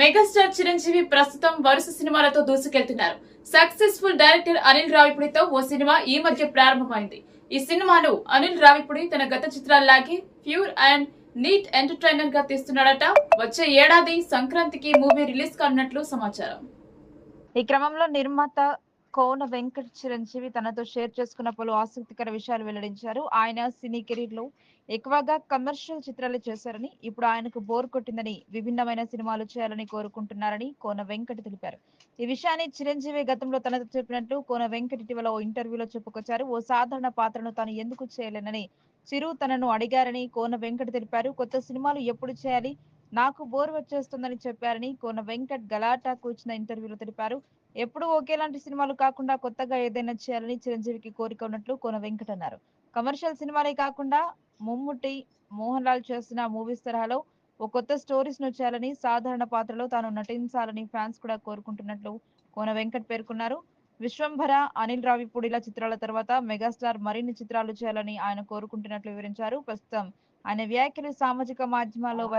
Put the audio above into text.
Megastar Chiranjeevi ప్రస్తుతం వరుస సినిమాలతో దూసుకెళ్తున్నారు. సక్సెస్ఫుల్ డైరెక్టర్ అనిల్ రావిపుడితో ఓ సినిమా ఈ మధ్య ప్రారంభమైంది. ఈ సినిమాను అనిల్ రావిపుడి తన గత చిత్రాల్లాగే ప్యూర్ అండ్ నీట్ ఎంటర్టైనర్గా తీస్తున్నాడట. వచ్చే ఏడాది సంక్రాంతికి మూవీ రిలీజ్ కానున్నట్లు సమాచారం. ఈ క్రమంలో నిర్మాత కోన వెంకట చిరంజీవి తనతో షేర్ చేసుకున్న పలు ఆసక్తికర విషయాలు వెల్లడించారు. ఆయన సినీ కెరీర్లో ఎక్కువగా కమర్షియల్ చిత్రాలు చేశారని ఇప్పుడు ఆయనకు బోర్ కొట్టిందని విభిన్నమైన సినిమాలు చేయాలని కోరుకుంటున్నారని కోన వెంకట్ తెలిపారు. ఈ విషయాన్ని చిరంజీవి గతంలో తనతో చెప్పినట్లు కోన వెంకట్ ఇటీవల ఓ ఇంటర్వ్యూలో చెప్పుకొచ్చారు. ఓ సాధారణ పాత్రను తాను ఎందుకు చేయలేనని చిరు తనను అడిగారని కోన వెంకట తెలిపారు. కొత్త సినిమాలు ఎప్పుడు చేయాలి? నాకు బోర్ వచ్చేస్తుందని చెప్పారని కోన వెంకట్ గలాటా కూర్చున్న ఇంటర్వ్యూలో తెలిపారు. ఎప్పుడు ఒకేలాంటి సినిమాలు కాకుండా కొత్తగా ఏదైనా చేయాలని చిరంజీవికి కోరిక ఉన్నట్లు కోన వెంకట్ అన్నారు. కమర్షియల్ సినిమాలే కాకుండా మమ్ముట్టి మోహన్ లాల్ చేసిన మూవీస్ తరహాలో ఓ కొత్త స్టోరీస్ను చేయాలని సాధారణ పాత్రలో తాను నటించాలని ఫ్యాన్స్ కూడా కోరుకుంటున్నట్లు కోన వెంకట్ పేర్కొన్నారు. విశ్వంభర అనిల్ రావిపూడిల చిత్రాల తర్వాత మెగాస్టార్ మరిన్ని చిత్రాలు చేయాలని ఆయన కోరుకుంటున్నట్లు వివరించారు. ప్రస్తుతం ఆయన వ్యాఖ్యలు సామాజిక మాధ్యమాల్లో